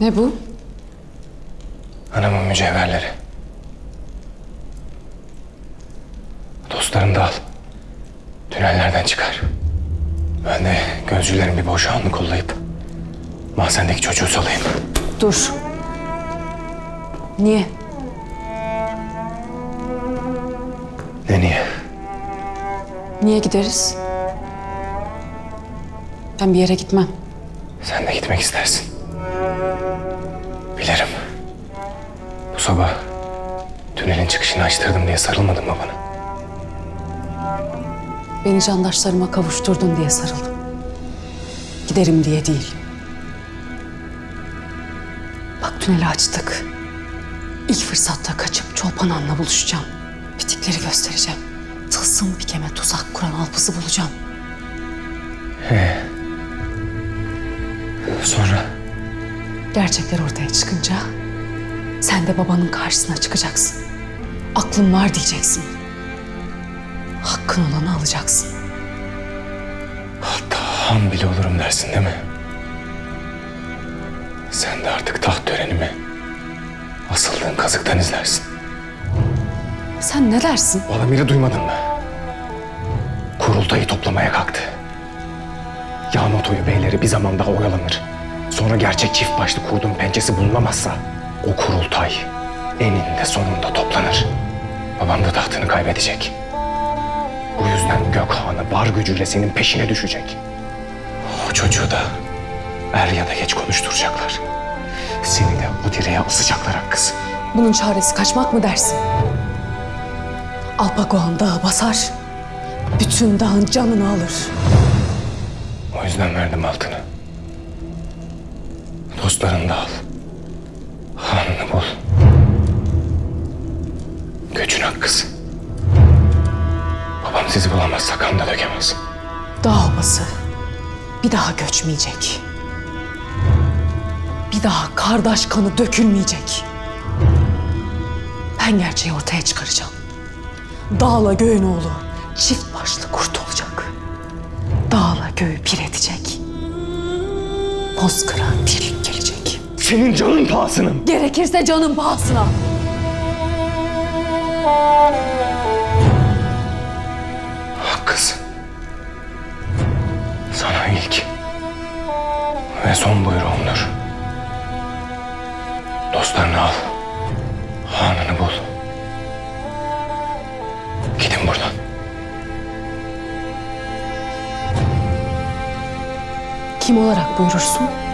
Ne bu? Anamın mücevherleri. Dostlarını da al. Tünellerden çıkar. Ben de gözcülerin bir boşağını kollayıp mahzendeki çocuğu salayım. Dur. Niye? Ne niye? Niye gideriz? Ben bir yere gitmem. Sen de gitmek istersin. Bilirim. Bu sabah tünelin çıkışını açtırdım diye sarılmadın mı bana? Beni candaşlarıma kavuşturdun diye sarıldım. Giderim diye değil. Bak tüneli açtık. İlk fırsatta kaçıp Çolpan Han'la buluşacağım. Bitikleri göstereceğim. Tılsım bir keme tuzak kuran alpızı bulacağım. Sonra Gerçekler ortaya çıkınca sen de babanın karşısına çıkacaksın. Aklın var diyeceksin. Hakkın olanı alacaksın. hatta han bile olurum dersin değil mi? Sen de artık taht törenimi asıldığın kazıktan izlersin. Sen ne dersin? Valamir'i duymadın mı? Kurultayı toplamaya kalktı. Yağmatoyu beyleri bir zaman daha oyalanır. Sonra gerçek çift başlı kurdun pençesi bulunamazsa o kurultay eninde sonunda toplanır. Babam da tahtını kaybedecek. Bu yüzden Gökhan'ı var gücüyle senin peşine düşecek. O çocuğu da er ya da geç konuşturacaklar. Seni de o direğe asacaklar kız. Bunun çaresi kaçmak mı dersin? Alpagohan dağı basar, bütün dağın canını alır. O yüzden verdim altını. Dostlarını da al. Hanını bul. Göçün hakkısı. Babam sizi bulamazsa kan da dökemez. Dağ obası bir daha göçmeyecek. Bir daha kardeş kanı dökülmeyecek. Ben gerçeği ortaya çıkaracağım. Dağla göğün oğlu çift başlı kurt olacak. Dağla göğü bir edecek. Bozkır'a birlik gelecek. Senin canın pahasına? Gerekirse canın pahasına. Hakkısın. Sana ilk ve son buyruğumdur. Dostlarını al. Hanını bul. Gidin buradan. Kim olarak buyurursun?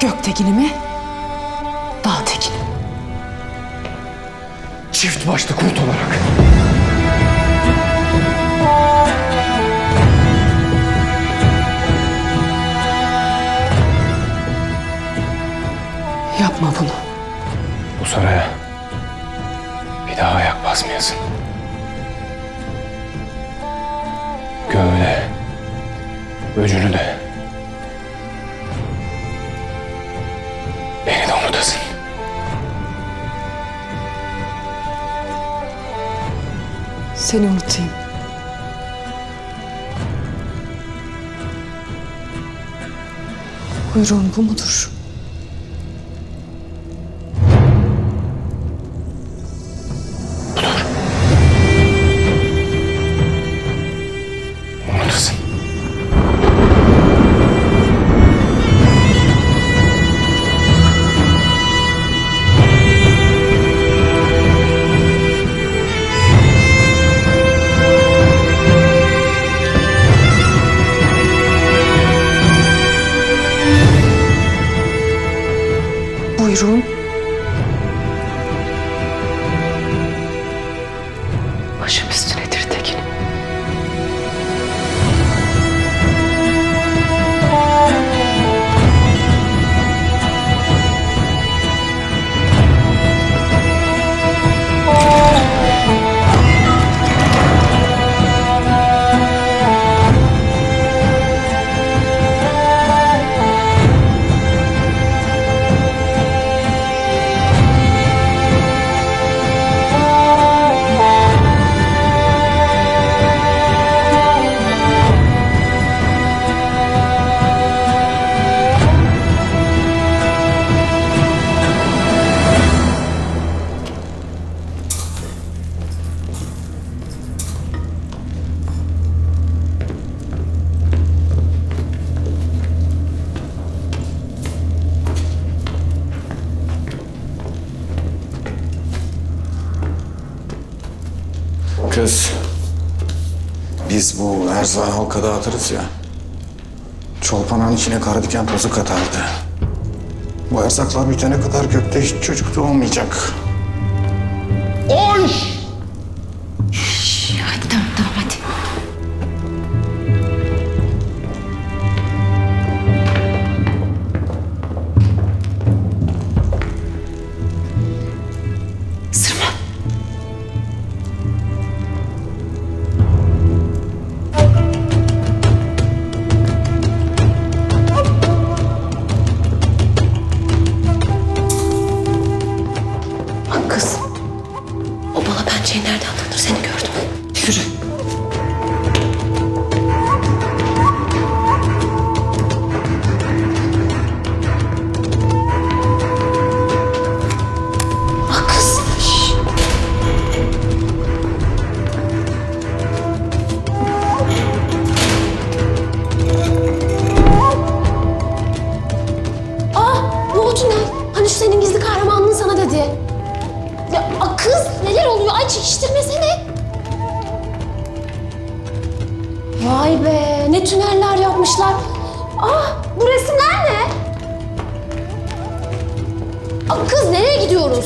Göktekini mi? Dağtekini mi? Çift başlı kurt olarak. Yapma bunu. Bu saraya bir daha ayak basmayasın. Öcünü de. Beni de unutasın. Seni unutayım. Buyruğun bu mudur? Buyruğun başım Kız. Biz bu erzağı halka dağıtırız ya. Çolpanın içine kara diken tozu katardı. Bu erzaklar bitene kadar gökte hiç çocuk doğmayacak. Hadi bala pençeyi nereden tanır seni gördüm. Yürü. Tüneller yapmışlar. Aa bu resimler ne? Kız nereye gidiyoruz?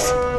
guys.